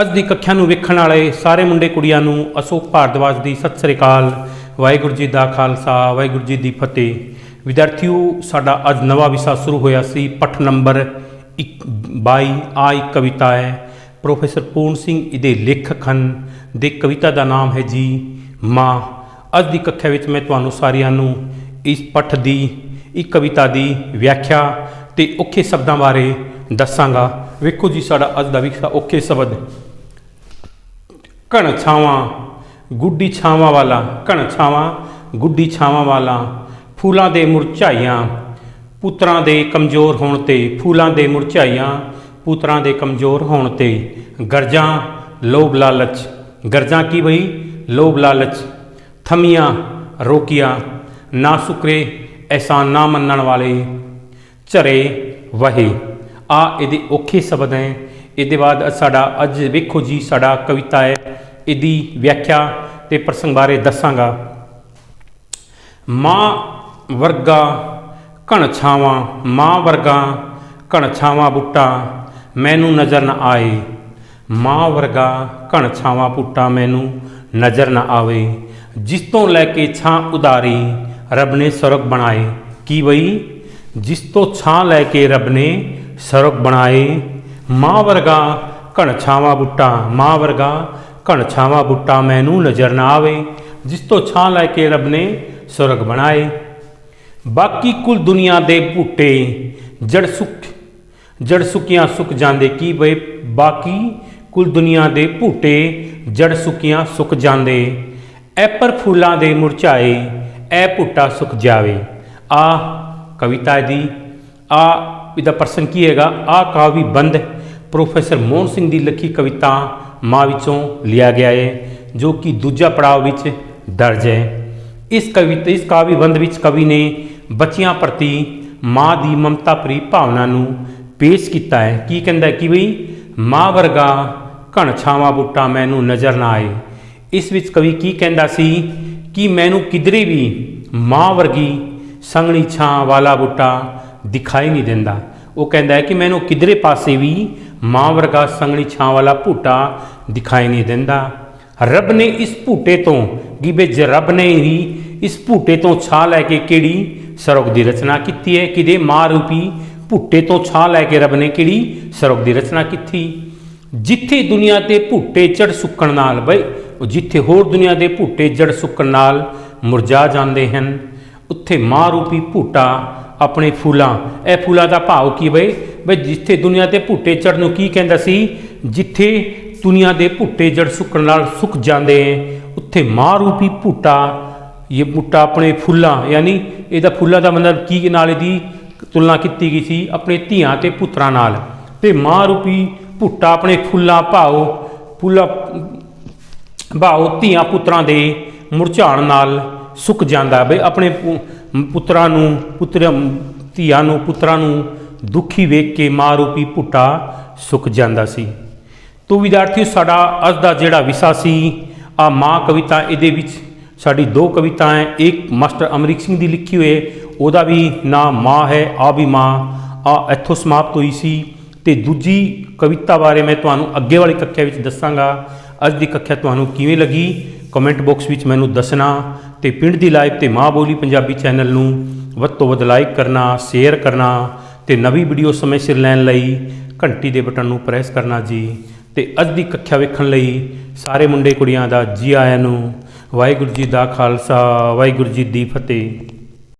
ਅੱਜ ਦੀ ਕੱਖਿਆ ਨੂੰ ਵੇਖਣ ਵਾਲੇ ਸਾਰੇ ਮੁੰਡੇ ਕੁੜੀਆਂ ਨੂੰ ਅਸ਼ੋਕ ਭਾਰਦਵਾਜ ਦੀ ਸਤਿ ਸ੍ਰੀ ਅਕਾਲ, ਵਾਹਿਗੁਰੂ ਜੀ ਦਾ ਖਾਲਸਾ, ਵਾਹਿਗੁਰੂ ਜੀ ਦੀ ਫਤਿਹ। ਵਿਦਿਆਰਥੀਓ, ਸਾਡਾ ਅੱਜ ਨਵਾਂ ਵਿਸ਼ਾ ਸ਼ੁਰੂ ਹੋਇਆ ਸੀ, ਪਠ ਨੰਬਰ 22 ਆ ਇੱਕ ਕਵਿਤਾ ਹੈ। ਪ੍ਰੋਫੈਸਰ ਪੂਰਨ ਸਿੰਘ ਇਹਦੇ ਲੇਖਕ ਹਨ। ਦੇ ਕਵਿਤਾ ਦਾ ਨਾਮ ਹੈ ਜੀ, ਮਾਂ। ਅੱਜ ਦੀ ਕੱਖਿਆ ਵਿੱਚ ਮੈਂ ਤੁਹਾਨੂੰ ਸਾਰਿਆਂ ਨੂੰ ਇਸ ਪਠ ਦੀ ਇੱਕ ਕਵਿਤਾ ਦੀ ਵਿਆਖਿਆ ਤੇ ਔਖੇ ਸ਼ਬਦਾਂ ਬਾਰੇ ਦੱਸਾਂਗਾ। ਵੇਖੋ ਜੀ, ਸਾਡਾ ਅੱਜ ਦਾ ਵਿਸ਼ਾ ਔਖੇ ਸ਼ਬਦ ਕਣਛਾਵਾਂ ਗੁੱਡੀ ਛਾਵਾਂ ਵਾਲਾ ਕਣਛਾਵਾਂ ਗੁੱਡੀ ਛਾਵਾਂ ਵਾਲਾ, ਫੂਲਾਂ ਦੇ ਮੁਰਝਾਈਆਂ, ਪੁੱਤਰਾਂ ਦੇ ਕਮਜ਼ੋਰ ਹੋਣ ਤੇ, ਫੂਲਾਂ ਦੇ ਮੁਰਝਾਈਆਂ, ਪੁੱਤਰਾਂ ਦੇ ਕਮਜ਼ੋਰ ਹੋਣ ਤੇ, ਗਰਜਾਂ, ਲੋਭ ਲਾਲਚ, ਗਰਜਾਂ ਕੀ ਬਈ? ਲੋਭ ਲਾਲਚ, ਥਮੀਆਂ, ਰੋਕੀਆਂ, ਨਾ ਸੁਕਰੇ, ਐਸਾ ਨਾ ਮੰਨਣ ਵਾਲੇ, ਝਰੇ, ਵਹੇ, ਆ ਇਹਦੇ ਔਖੇ ਸ਼ਬਦ ਹੈ। ਇਹਦੇ ਬਾਅਦ ਸਾਡਾ ਅੱਜ ਵੇਖੋ ਜੀ, ਸਾਡਾ ਕਵਿਤਾ ਹੈ, ਇਹਦੀ ਵਿਆਖਿਆ ਤੇ ਪ੍ਰਸੰਗ ਬਾਰੇ ਦੱਸਾਂਗਾ। ਮਾਂ ਵਰਗਾ ਘਣ ਛਾਵਾਂ, ਮਾਂ ਵਰਗਾ ਕਣ ਛਾਵਾਂ ਬੁੱਟਾ ਮੈਨੂੰ ਨਜ਼ਰ ਨਾ ਆਏ। ਮਾਂ ਵਰਗਾ ਕਣ ਛਾਵਾਂ ਬੁੱਟਾ ਮੈਨੂੰ ਨਜ਼ਰ ਨਾ ਆਵੇ। ਜਿਸ ਤੋਂ ਲੈ ਕੇ ਛਾਂ ਉਦਾਰੀ ਰੱਬ ਨੇ ਸਰਗ ਬਣਾਏ। ਕੀ ਬਈ? ਜਿਸ ਤੋਂ ਛਾਂ ਲੈ ਕੇ ਰੱਬ ਨੇ ਸਰਗ ਬਣਾਏ ਮਾਂ ਵਰਗਾ ਘਣਛਾਵਾਂ ਬੁੱਟਾ, ਮਾਂ ਵਰਗਾ ਘਣਛਾਵਾਂ ਬੁੱਟਾ ਮੈਨੂੰ ਨਜ਼ਰ ਨਾ ਆਵੇ, ਜਿਸ ਤੋਂ ਛਾਂ ਲੈ ਕੇ ਰੱਬ ਨੇ ਸੁਰਗ ਬਣਾਏ। ਬਾਕੀ ਕੁਲ ਦੁਨੀਆ ਦੇ ਬੂਟੇ, ਜੜ ਸੁੱਕ ਜੜ ਸੁੱਕੀਆਂ ਸੁੱਕ ਜਾਂਦੇ ਕੀ ਬਈ ਬਾਕੀ ਕੁਲ ਦੁਨੀਆ ਦੇ ਬੂਟੇ, ਜੜ ਸੁੱਕੀਆਂ ਸੁੱਕ ਜਾਂਦੇ। ਐ ਪਰ ਫੁੱਲਾਂ ਦੇ ਮੁਰਝਾਏ, ਐ ਭੁੱਟਾ ਸੁੱਕ ਜਾਵੇ। ਆ ਕਵਿਤਾ ਦੀ ਆ ਇਹਦਾ ਪ੍ਰਸੰਗ ਕੀ ਹੈਗਾ? ਆ ਕਾਵੀ ਬੰਦ। ਪ੍ਰੋਫੈਸਰ ਮੋਹਨ ਸਿੰਘ ਦੀ ਲਿਖੀ ਕਵਿਤਾ ਮਾਂ ਵਿੱਚੋਂ ਲਿਆ ਗਿਆ ਹੈ ਜੋ ਕਿ ਦੂਜਾ ਪੜਾਅ ਵਿੱਚ ਦਰਜ ਹੈ। ਇਸ ਕਵਿਤਾ, ਇਸ ਕਾਵੀ ਬੰਦ ਵਿੱਚ ਕਵੀ ਨੇ ਬੱਚਿਆਂ ਪ੍ਰਤੀ ਮਾਂ ਦੀ ਮਮਤਾ ਭਰੀ ਭਾਵਨਾ ਨੂੰ ਪੇਸ਼ ਕੀਤਾ ਹੈ। ਕੀ ਕਹਿੰਦਾ ਕਿ ਬਈ, ਮਾਂ ਵਰਗਾ ਘਣ ਛਾਵਾਂ ਬੁੱਟਾ ਮੈਨੂੰ ਨਜ਼ਰ ਨਾ ਆਏ। ਇਸ ਵਿੱਚ ਕਵੀ ਕੀ ਕਹਿੰਦਾ ਸੀ ਕਿ ਮੈਨੂੰ ਕਿਧਰੇ ਵੀ ਮਾਂ ਵਰਗੀ ਸੰਗਣੀ ਛਾਂ ਵਾਲਾ ਬੁੱਟਾ ਦਿਖਾਈ ਨਹੀਂ ਦਿੰਦਾ। ਉਹ ਕਹਿੰਦਾ ਹੈ ਕਿ ਮੈਨੂੰ ਕਿਧਰੇ ਪਾਸੇ ਵੀ ਮਾਂ ਵਰਗਾ ਸੰਗਣੀ ਛਾਂ ਵਾਲਾ ਭੂਟਾ ਦਿਖਾਈ ਨਹੀਂ ਦਿੰਦਾ। ਰੱਬ ਨੇ ਇਸ ਭੂਟੇ ਤੋਂ, ਗਿਬੇ ਜ ਰੱਬ ਨੇ ਹੀ ਇਸ ਭੂਟੇ ਤੋਂ ਛਾਂ ਲੈ ਕੇ ਕਿਹੜੀ ਸਰੋਗ ਦੀ ਰਚਨਾ ਕੀਤੀ ਹੈ? ਕਿਦੇ ਮਾਂ ਰੂਪੀ ਭੂਟੇ ਤੋਂ ਛਾਂ ਲੈ ਕੇ ਰੱਬ ਨੇ ਕਿਹੜੀ ਸਰੋਗ ਦੀ ਰਚਨਾ ਕੀਤੀ? ਜਿੱਥੇ ਦੁਨੀਆ ਤੇ ਭੂਟੇ ਚੜ ਸੁੱਕਣ ਨਾਲ ਬਈ, ਉਹ ਜਿੱਥੇ ਹੋਰ ਦੁਨੀਆ ਦੇ ਭੂਟੇ ਜੜ ਸੁੱਕਣ ਨਾਲ ਮੁਰਝਾ ਜਾਂਦੇ ਹਨ, ਉੱਥੇ ਮਾਂ ਰੂਪੀ ਭੂਟਾ ਆਪਣੇ ਫੁੱਲਾਂ, ਇਹ ਫੁੱਲਾਂ ਦਾ ਭਾਵ ਕੀ ਬਈ? ਬਈ ਜਿੱਥੇ ਦੁਨੀਆ ਤੇ ਭੁੱਟੇ ਚੜਨ ਨੂੰ ਕੀ ਕਹਿੰਦਾ ਸੀ? ਜਿੱਥੇ ਦੁਨੀਆ ਦੇ ਭੁੱਟੇ ਜੜ ਸੁੱਕਣ ਨਾਲ ਸੁੱਕ ਜਾਂਦੇ ਹੈ ਉੱਥੇ ਮਾਂ ਰੂਪੀ ਭੁੱਟਾ, ਇਹ ਬੂਟਾ ਆਪਣੇ ਫੁੱਲਾਂ, ਯਾਨੀ ਇਹਦਾ ਫੁੱਲਾਂ ਦਾ ਮਤਲਬ ਕੀ ਨਾਲ ਇਹਦੀ ਤੁਲਨਾ ਕੀਤੀ ਗਈ ਸੀ? ਆਪਣੇ ਧੀਆਂ ਤੇ ਪੁੱਤਰਾਂ ਨਾਲ। ਤੇ ਮਾਂ ਰੂਪੀ ਭੁੱਟਾ ਆਪਣੇ ਫੁੱਲਾਂ ਭਾਉ ਫੁੱਲਾਂ ਭਾਉ ਧੀਆਂ ਪੁੱਤਰਾਂ ਦੇ ਮੁਰਝਾਣ ਨਾਲ ਸੁੱਕ ਜਾਂਦਾ। ਬਈ ਆਪਣੇ ਪੁੱਤਰਾਂ ਨੂੰ, ਪੁੱਤਰ, ਧੀਆਂ ਨੂੰ, ਪੁੱਤਰਾਂ ਨੂੰ ਦੁਖੀ ਵੇਖ ਕੇ ਮਾਂ ਰੂਪੀ ਭੁੱਟਾ ਸੁੱਕ ਜਾਂਦਾ ਸੀ। ਤੋ ਵਿਦਿਆਰਥੀਓ, ਸਾਡਾ ਅੱਜ ਦਾ ਜਿਹੜਾ ਵਿਸ਼ਾ ਸੀ, ਆ ਮਾਂ ਕਵਿਤਾ, ਇਹਦੇ ਵਿੱਚ ਸਾਡੀ ਦੋ ਕਵਿਤਾएं ਇੱਕ ਮਾਸਟਰ ਅਮਰੀਕ ਸਿੰਘ ਦੀ ਲਿਖੀ ਹੋਈ ਉਹਦਾ ਵੀ ਨਾਮ ਮਾਂ ਹੈ ਆ ਵੀ ਮਾਂ। ਆ ਇੱਥੋਂ ਸਮਾਪਤ ਹੋਈ ਸੀ ਤੇ ਦੂਜੀ ਕਵਿਤਾ ਬਾਰੇ ਮੈਂ ਤੁਹਾਨੂੰ ਅੱਗੇ ਵਾਲੀ ਕੱਖਿਆ ਵਿੱਚ ਦੱਸਾਂਗਾ। ਅੱਜ ਦੀ ਕੱਖਿਆ ਤੁਹਾਨੂੰ ਕਿਵੇਂ ਲੱਗੀ? ਕਮੈਂਟ ਬਾਕਸ ਵਿੱਚ ਮੈਨੂੰ ਦੱਸਣਾ ਤੇ ਪਿੰਡ ਦੀ ਲਾਈਵ ਤੇ ਮਾਂ ਬੋਲੀ ਪੰਜਾਬੀ ਚੈਨਲ ਨੂੰ ਵੱਧ ਤੋਂ ਵੱਧ ਲਾਈਕ ਕਰਨਾ, ਸ਼ੇਅਰ ਕਰਨਾ। ਤੇ ਨਵੀਂ ਵੀਡੀਓ ਸਮੇਂ ਸਿਰ ਲੈਣ ਲਈ ਘੰਟੀ ਦੇ ਬਟਨ ਨੂੰ ਪ੍ਰੈਸ ਕਰਨਾ ਜੀ ਤੇ ਅੱਜ ਦੀ ਕੱਖਿਆ ਵੇਖਣ ਲਈ ਸਾਰੇ ਮੁੰਡੇ ਕੁੜੀਆਂ ਦਾ ਜੀ ਆਇਆਂ ਨੂੰ ਵਾਹਿਗੁਰੂ ਜੀ ਦਾ ਖਾਲਸਾ, ਵਾਹਿਗੁਰੂ ਜੀ ਦੀ ਫਤਿਹ।